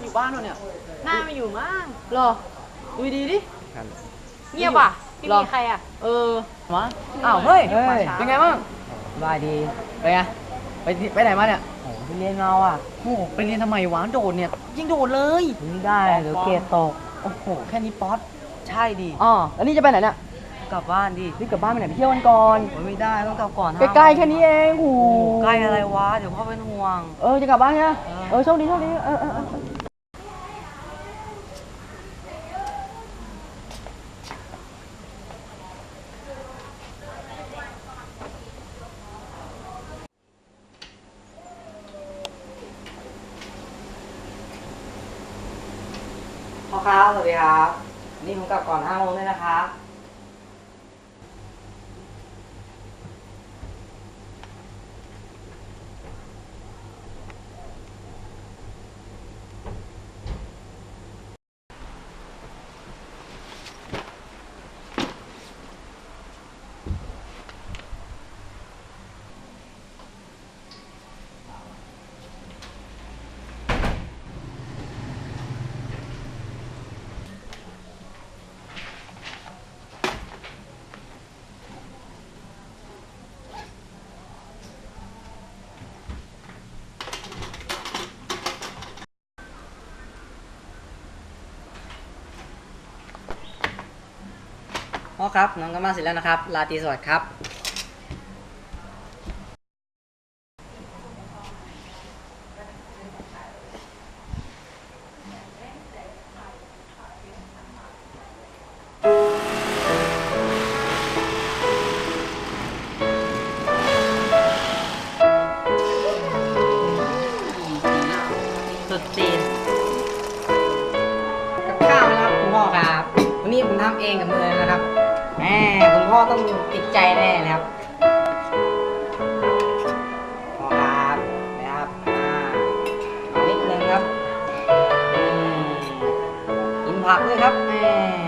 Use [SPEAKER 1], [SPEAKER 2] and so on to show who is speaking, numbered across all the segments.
[SPEAKER 1] อยู่บ้านด้วยเนี่ย
[SPEAKER 2] หน้าไม่อยู่มั้ง
[SPEAKER 1] รอดูดีๆดิ
[SPEAKER 2] เงียบว่ะไม่
[SPEAKER 1] หรอ
[SPEAKER 2] มีใครอะ
[SPEAKER 1] เออมาอ้าวเฮ้ย
[SPEAKER 3] เฮ้ย
[SPEAKER 1] เป็นไงบ้าง
[SPEAKER 3] สบายดี
[SPEAKER 1] ไปไงไปที่ไปไหนมาเนี่ย
[SPEAKER 3] โอ้ไปเรียนเงาอะ
[SPEAKER 1] โอ้โหไปเรียนทำไมวะโดดเนี่ยยิ่งโดดเลย
[SPEAKER 3] ไม่ได้เดี๋ยวเกรดตก
[SPEAKER 1] โอ้โหแค่นี้ป๊อต
[SPEAKER 3] ใช่ดิ
[SPEAKER 1] อ๋อแล้วนี่จะไปไหนเนี่ย
[SPEAKER 3] กลับบ้านดิ
[SPEAKER 1] นี่กลับบ้านไปไหนไปเที่ยวกันก่อน
[SPEAKER 3] โอ้ยไม่ได้ต้องกลับก่อน
[SPEAKER 1] ใกล้ๆแค่นี้เองโอ้โห
[SPEAKER 3] โอ้ใกล้อะไรวะ เดี๋ยวพ่อเป็นห่วง
[SPEAKER 1] เออจะกลับบ้านใช่ไหม
[SPEAKER 3] เออ
[SPEAKER 1] เออโชคดีโชคดีเออเออเออเออ
[SPEAKER 3] พ่อครับสวัสดีครับ นี่ผมกลับก่อนห้าโมงด้วยนะครับ พ่อครับน้องก็มาเสร็จแล้วนะครับลาตีสวัสดิ์ครับ อต้องติดใจแน่นะครับพ่อครับนะครับอ่าเอานิดนึงครับอืมกินผักด้วยครับแม่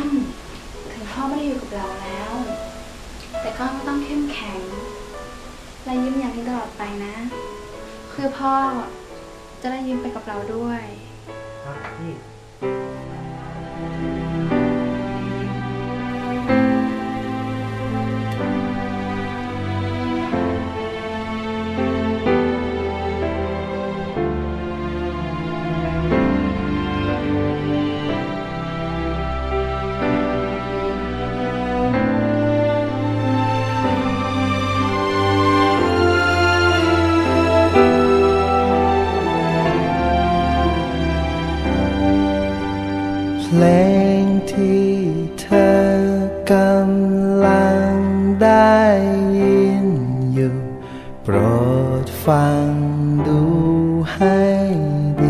[SPEAKER 4] ้
[SPEAKER 5] องถึงพ่อไม่ได้อยู่กับเราแล้ว แต่ก้องก็ต้องเข้มแข็ง และยิ้มอย่างนี้ตลอดไปนะ คือพ่อจะได้ยิ้มไปกับเราด้วย
[SPEAKER 3] ครับพี่
[SPEAKER 6] ลงที่เธอกำลังได้ยินอยู่ โปรดฟังดูให้ดี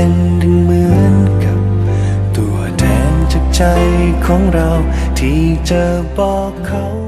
[SPEAKER 6] เป็นดังเหมือนกับ ตัวแทนจากใจของเราที่จะบอกเขา